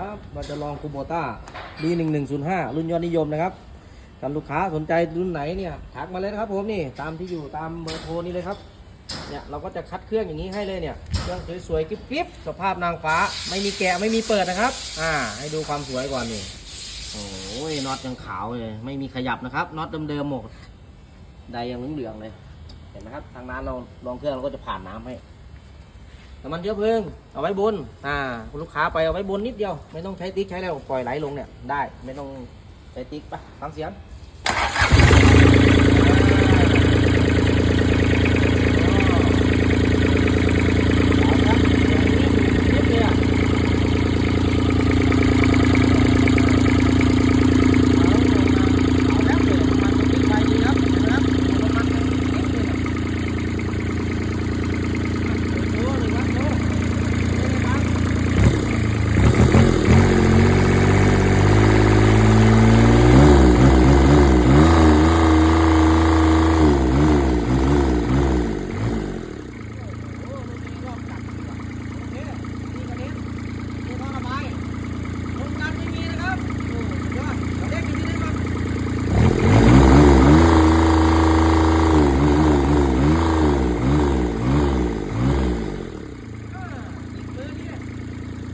ครับเราจะลองคูโบต้า D1105 รุ่นยอดนิยมนะครับถ้าลูกค้าสนใจรุ่นไหนเนี่ยทักมาเลยนะครับผมนี่ตามที่อยู่ตามเบอร์โทรนี้เลยครับเนี่ยเราก็จะคัดเครื่องอย่างนี้ให้เลยเนี่ยเครื่องสวยๆกิ๊บๆสภาพนางฟ้าไม่มีแกะไม่มีเปิดนะครับ อ่า ให้ดูความสวยก่อนนี่โอ้ยน็อตยังขาวเลยไม่มีขยับนะครับน็อตเดิมๆหมดไดยังเหลืองๆเลยเห็นไหมครับทางน้ำเราลองเครื่องเราก็จะผ่านน้ำให้ น้ำมันเชื้อเพลิงเอาไว้บนอ่าคุณลูกค้าไปเอาไว้บนนิดเดียว ไม่ต้องใช้ติ๊กใช้แล้วปล่อยไหลลงเนี่ยได้ ไม่ต้องใช้ติ๊กไปฟังเสียง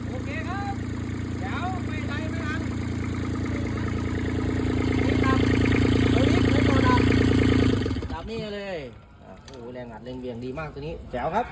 โอเคครับเดี๋ยวไม่ไรไม่ทันนี่ดับตัวนี้ไม่โดนดับดับ นี่เลยอะโอ้โหแรงอัดแรงเบี่ยงดีมากตัวนี้แจ๋วครับ